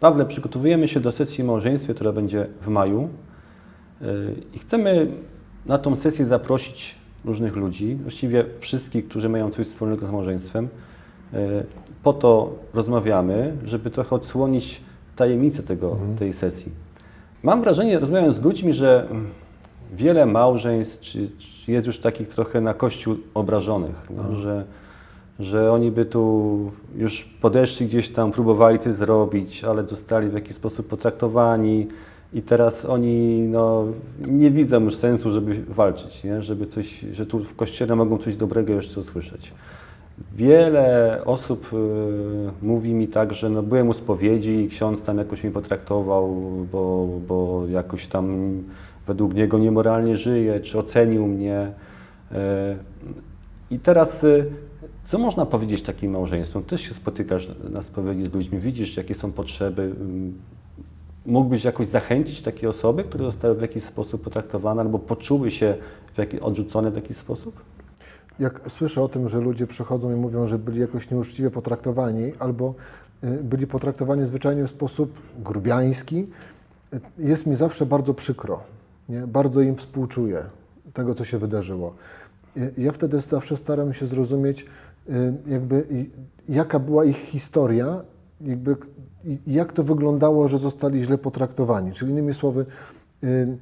Pawle, przygotowujemy się do sesji małżeństwa, która będzie w maju yy, i chcemy na tą sesję zaprosić różnych ludzi, właściwie wszystkich, którzy mają coś wspólnego z małżeństwem. Yy, Po to rozmawiamy, żeby trochę odsłonić tajemnicę tego, tej sesji. Mam wrażenie, rozmawiając z ludźmi, że wiele małżeństw czy, czy jest już takich trochę na kościół obrażonych, nie? że, że oni by tu już podeszli gdzieś tam, próbowali coś zrobić, ale zostali w jakiś sposób potraktowani i teraz oni no, nie widzą już sensu, żeby walczyć, nie? żeby coś, że tu w kościele mogą coś dobrego jeszcze usłyszeć. Wiele osób y, mówi mi tak, że no, byłem u spowiedzi i ksiądz tam jakoś mnie potraktował, bo, bo jakoś tam według niego niemoralnie żyje, czy ocenił mnie. Y, I teraz y, co można powiedzieć takim małżeństwom? Też się spotykasz na spowiedzi z ludźmi, widzisz jakie są potrzeby. Ym, Mógłbyś jakoś zachęcić takie osoby, które zostały w jakiś sposób potraktowane albo poczuły się w odrzucone w jakiś sposób? Jak słyszę o tym, że ludzie przychodzą i mówią, że byli jakoś nieuczciwie potraktowani albo y, byli potraktowani zwyczajnie w sposób grubiański, y, jest mi zawsze bardzo przykro. Nie? Bardzo im współczuję tego, co się wydarzyło. Y, Ja wtedy zawsze staram się zrozumieć, jakby i- jaka była ich historia, jakby jak to wyglądało, że zostali źle potraktowani. Czyli innymi słowy, y,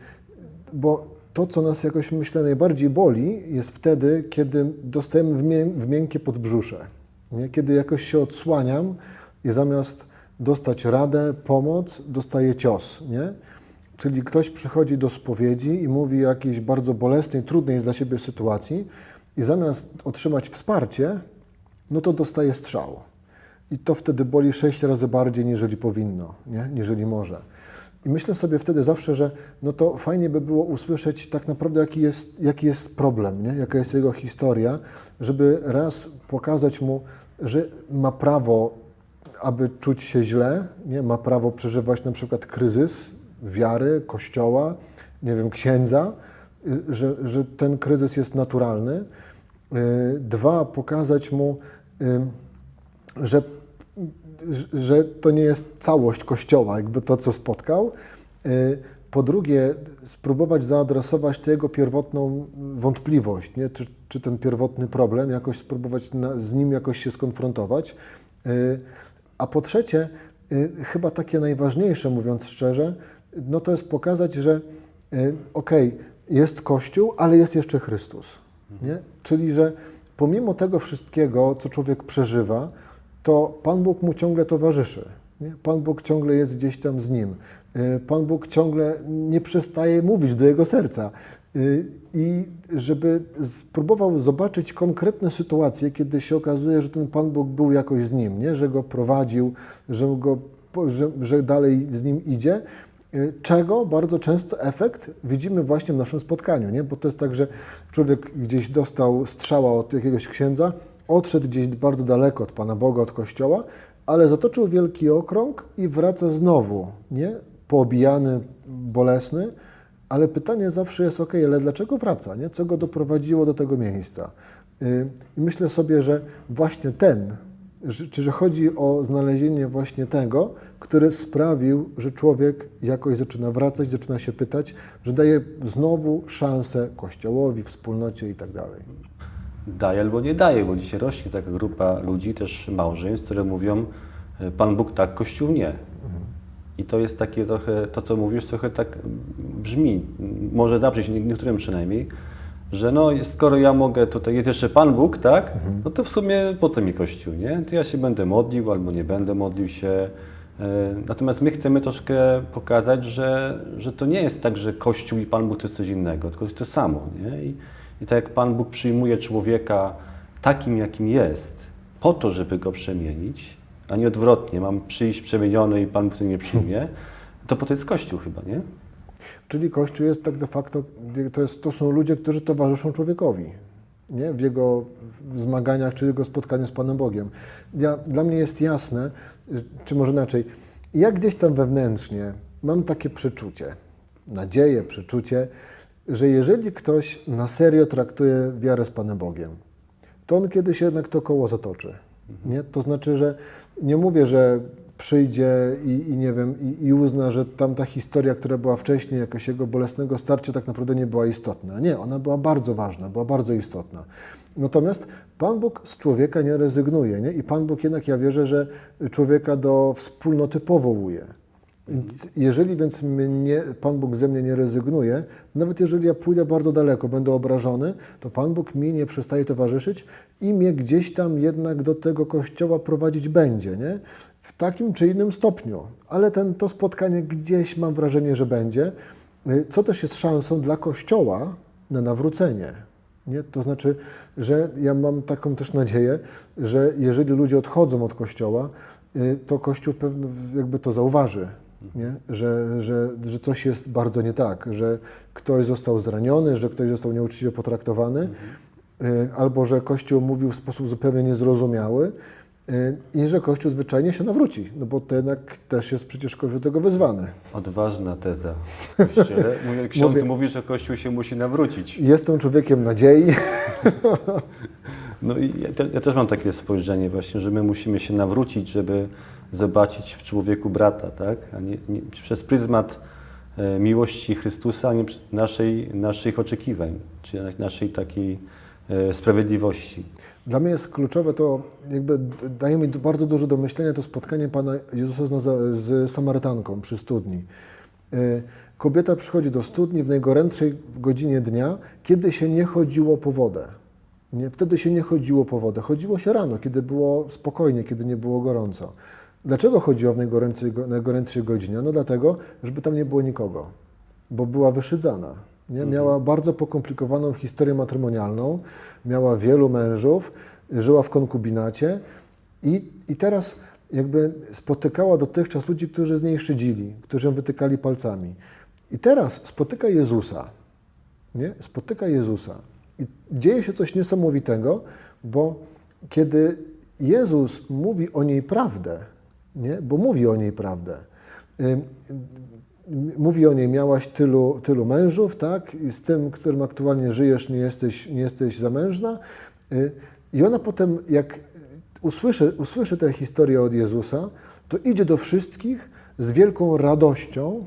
bo to, co nas jakoś myślę najbardziej boli, jest wtedy, kiedy dostajemy w miękkie podbrzusze. Nie? Kiedy jakoś się odsłaniam i zamiast dostać radę, pomoc, dostaję cios. Nie? Czyli ktoś przychodzi do spowiedzi i mówi o jakiejś bardzo bolesnej, trudnej dla siebie sytuacji i zamiast otrzymać wsparcie, no to dostaje strzał. I to wtedy boli sześć razy bardziej, niżeli powinno, nie? niżeli może. I myślę sobie wtedy zawsze, że no to fajnie by było usłyszeć tak naprawdę, jaki jest, jaki jest problem, nie? jaka jest jego historia, żeby raz pokazać mu, że ma prawo, aby czuć się źle, nie? ma prawo przeżywać na przykład kryzys wiary, kościoła, nie wiem, księdza, że, że ten kryzys jest naturalny. Y, Dwa, pokazać mu, y, że, że to nie jest całość Kościoła, jakby to, co spotkał. Y, Po drugie, spróbować zaadresować tę jego pierwotną wątpliwość, nie? Czy, czy ten pierwotny problem, jakoś spróbować na, z nim jakoś się skonfrontować. Y, A po trzecie, y, chyba takie najważniejsze, mówiąc szczerze, no to jest pokazać, że y, okej, jest Kościół, ale jest jeszcze Chrystus. Nie? Czyli, że pomimo tego wszystkiego, co człowiek przeżywa, to Pan Bóg mu ciągle towarzyszy. Nie? Pan Bóg ciągle jest gdzieś tam z nim. Y, Pan Bóg ciągle nie przestaje mówić do jego serca. Y, I żeby spróbował zobaczyć konkretne sytuacje, kiedy się okazuje, że ten Pan Bóg był jakoś z nim, nie? że go prowadził, że, go, że, że dalej z nim idzie, czego bardzo często efekt widzimy właśnie w naszym spotkaniu, nie? bo to jest tak, że człowiek gdzieś dostał strzała od jakiegoś księdza, odszedł gdzieś bardzo daleko od Pana Boga, od Kościoła, ale zatoczył wielki okrąg i wraca znowu, nie? Poobijany, bolesny, ale pytanie zawsze jest, ok, ale dlaczego wraca, nie? Co go doprowadziło do tego miejsca? Yy, I myślę sobie, że właśnie ten, czy że chodzi o znalezienie właśnie tego, który sprawił, że człowiek jakoś zaczyna wracać, zaczyna się pytać, że daje znowu szansę Kościołowi, wspólnocie i tak dalej. daje albo nie daje, bo dzisiaj rośnie taka grupa ludzi, też małżeństw, które mówią e, Pan Bóg tak, Kościół nie. I to jest takie trochę, to co mówisz, trochę tak brzmi, może zabrzeć nie- niektórym przynajmniej, że no skoro ja mogę, tutaj jest jeszcze Pan Bóg, tak, no to w sumie po co mi Kościół, nie? To ja się będę modlił albo nie będę modlił się. E, Natomiast my chcemy troszkę pokazać, że, że to nie jest tak, że Kościół i Pan Bóg to jest coś innego, tylko jest to samo, nie? I, i tak jak Pan Bóg przyjmuje człowieka takim, jakim jest, po to, żeby go przemienić, a nie odwrotnie, mam przyjść przemieniony i Pan Bóg to nie przyjmie, to po to jest Kościół chyba, nie? Czyli Kościół jest tak de facto, to, jest, to są ludzie, którzy towarzyszą człowiekowi nie? w jego zmaganiach czy jego spotkaniu z Panem Bogiem. Ja, dla mnie jest jasne, czy może inaczej, ja gdzieś tam wewnętrznie mam takie przeczucie, nadzieję, przeczucie, że jeżeli ktoś na serio traktuje wiarę z Panem Bogiem, to on kiedyś jednak to koło zatoczy. Nie? To znaczy, że nie mówię, że przyjdzie i, i nie wiem, i, i uzna, że tamta historia, która była wcześniej, jakoś jego bolesnego starcia, tak naprawdę nie była istotna. Nie, ona była bardzo ważna, była bardzo istotna. Natomiast Pan Bóg z człowieka nie rezygnuje, nie? I Pan Bóg jednak, ja wierzę, że człowieka do wspólnoty powołuje. Jeżeli więc mnie, Pan Bóg ze mnie nie rezygnuje, nawet jeżeli ja pójdę bardzo daleko, będę obrażony, to Pan Bóg mi nie przestaje towarzyszyć i mnie gdzieś tam jednak do tego kościoła prowadzić będzie, nie? W takim czy innym stopniu. Ale ten, to spotkanie gdzieś mam wrażenie, że będzie, y, co też jest szansą dla kościoła na nawrócenie. Nie? To znaczy, że ja mam taką też nadzieję, że jeżeli ludzie odchodzą od kościoła, y, to Kościół pewno jakby to zauważy, nie? Że, że, że coś jest bardzo nie tak, że ktoś został zraniony, że ktoś został nieuczciwie potraktowany, y, albo że Kościół mówił w sposób zupełnie niezrozumiały y, i że Kościół zwyczajnie się nawróci, no bo to jednak też jest przecież Kościół tego wyzwany. Odważna teza Kościele. Ksiądz Mówię- mówi, że Kościół się musi nawrócić. Jestem człowiekiem nadziei, No i ja, te, ja też mam takie spojrzenie właśnie, że my musimy się nawrócić, żeby zobaczyć w człowieku brata, tak? A nie, nie przez pryzmat e, miłości Chrystusa, a nie naszej, naszych oczekiwań, czy na- naszej takiej e, sprawiedliwości. Dla mnie jest kluczowe to, jakby daje mi bardzo dużo do myślenia to spotkanie Pana Jezusa z, z Samarytanką przy studni. Y, Kobieta przychodzi do studni w najgorętszej godzinie dnia, kiedy się nie chodziło po wodę. Nie, wtedy się nie chodziło po wodę. Chodziło się rano, kiedy było spokojnie, kiedy nie było gorąco. Dlaczego chodziła w najgorętszej, go- najgorętszej godzinie? No dlatego, żeby tam nie było nikogo, bo była wyszydzana. Nie? Miała bardzo pokomplikowaną historię matrymonialną, miała wielu mężów, żyła w konkubinacie i, i teraz jakby spotykała dotychczas ludzi, którzy z niej szydzili, którzy ją wytykali palcami. I teraz spotyka Jezusa, nie? Spotyka Jezusa. I dzieje się coś niesamowitego, bo kiedy Jezus mówi o niej prawdę, nie? bo mówi o niej prawdę, mówi o niej, miałaś tylu, tylu mężów, tak? I z tym, którym aktualnie żyjesz, nie jesteś, nie jesteś zamężna. Y, I ona potem, jak usłyszy, usłyszy tę historię od Jezusa, to idzie do wszystkich z wielką radością,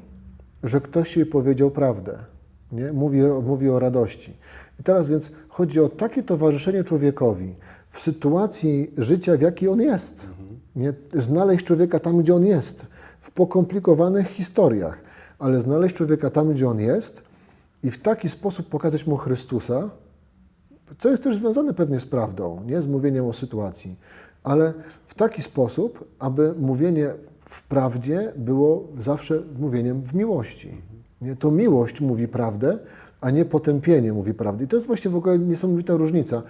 że ktoś jej powiedział prawdę. Nie? Mówi, mówi o radości. I teraz więc chodzi o takie towarzyszenie człowiekowi w sytuacji życia, w jakiej on jest. Nie? Znaleźć człowieka tam, gdzie on jest, w pokomplikowanych historiach, ale znaleźć człowieka tam, gdzie on jest i w taki sposób pokazać mu Chrystusa, co jest też związane pewnie z prawdą, nie z mówieniem o sytuacji, ale w taki sposób, aby mówienie w prawdzie było zawsze mówieniem w miłości. Nie? To miłość mówi prawdę, a nie potępienie mówi prawdę. I to jest właśnie w ogóle niesamowita różnica.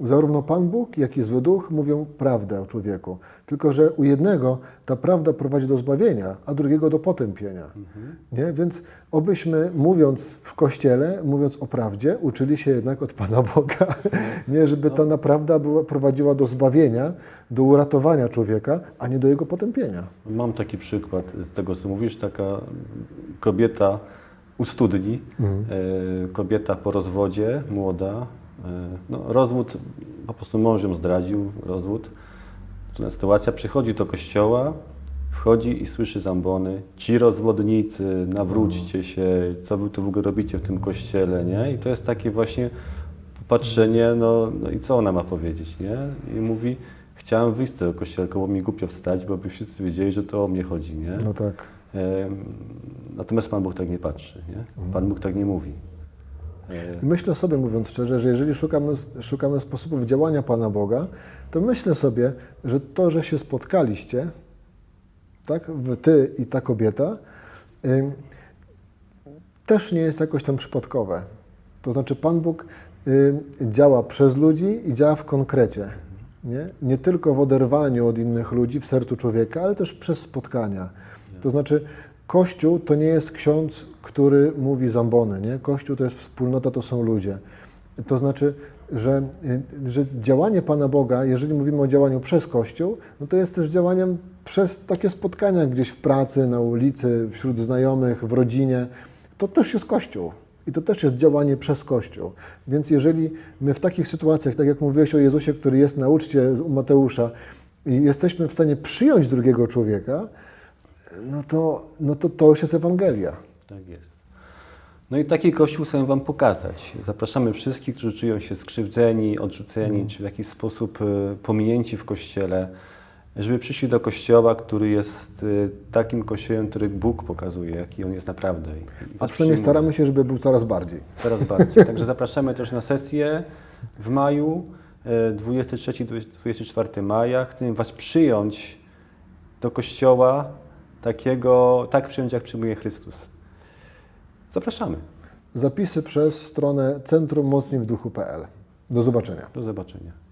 Zarówno Pan Bóg, jak i zły duch mówią prawdę o człowieku. Tylko, że u jednego ta prawda prowadzi do zbawienia, a drugiego do potępienia. Nie? Więc obyśmy, mówiąc w Kościele, mówiąc o prawdzie, uczyli się jednak od Pana Boga. Nie, żeby ta naprawdę była, prowadziła do zbawienia, do uratowania człowieka, a nie do jego potępienia. Mam taki przykład z tego, co mówisz, taka kobieta u studni, e, kobieta po rozwodzie, młoda, no, rozwód, po prostu mąż ją zdradził, rozwód. Trudna sytuacja, przychodzi do kościoła, wchodzi i słyszy zambony, ci rozwodnicy, nawróćcie się, co wy tu w ogóle robicie w tym kościele, nie? I to jest takie właśnie popatrzenie, no, no i co ona ma powiedzieć, nie? I mówi, chciałem wyjść z tego kościoła, było mi głupio wstać, bo by wszyscy wiedzieli, że to o mnie chodzi, nie? No tak. Natomiast Pan Bóg tak nie patrzy, nie? Pan Bóg tak nie mówi. E, Myślę sobie, mówiąc szczerze, że jeżeli szukamy, szukamy sposobów działania Pana Boga, to myślę sobie, że to, że się spotkaliście, tak, ty i ta kobieta, ym, też nie jest jakoś tam przypadkowe. To znaczy, Pan Bóg ym, działa przez ludzi i działa w konkrecie. Nie? nie tylko w oderwaniu od innych ludzi, w sercu człowieka, ale też przez spotkania. To znaczy, Kościół to nie jest ksiądz, który mówi zambony. Nie? Kościół to jest wspólnota, to są ludzie. To znaczy, że, że działanie Pana Boga, jeżeli mówimy o działaniu przez Kościół, no to jest też działaniem przez takie spotkania gdzieś w pracy, na ulicy, wśród znajomych, w rodzinie. To też jest Kościół. I to też jest działanie przez Kościół. Więc jeżeli my w takich sytuacjach, tak jak mówiłeś o Jezusie, który jest na uczcie u Mateusza, i jesteśmy w stanie przyjąć drugiego człowieka, no to, no to, to już jest Ewangelia. Tak jest. No i taki kościół chcę Wam pokazać. Zapraszamy wszystkich, którzy czują się skrzywdzeni, odrzuceni, czy w jakiś sposób y, pominięci w kościele, żeby przyszli do kościoła, który jest y, takim kościołem, który Bóg pokazuje, jaki on jest naprawdę. I- A przynajmniej staramy się, żeby był coraz bardziej. Coraz bardziej. Także zapraszamy też na sesję w maju, e, 23-24 maja. Chcemy Was przyjąć do kościoła takiego, tak przyjąć, jak przyjmuje Chrystus. Zapraszamy. Zapisy przez stronę Centrum Mocni w Duchu.pl. Do zobaczenia. Do zobaczenia.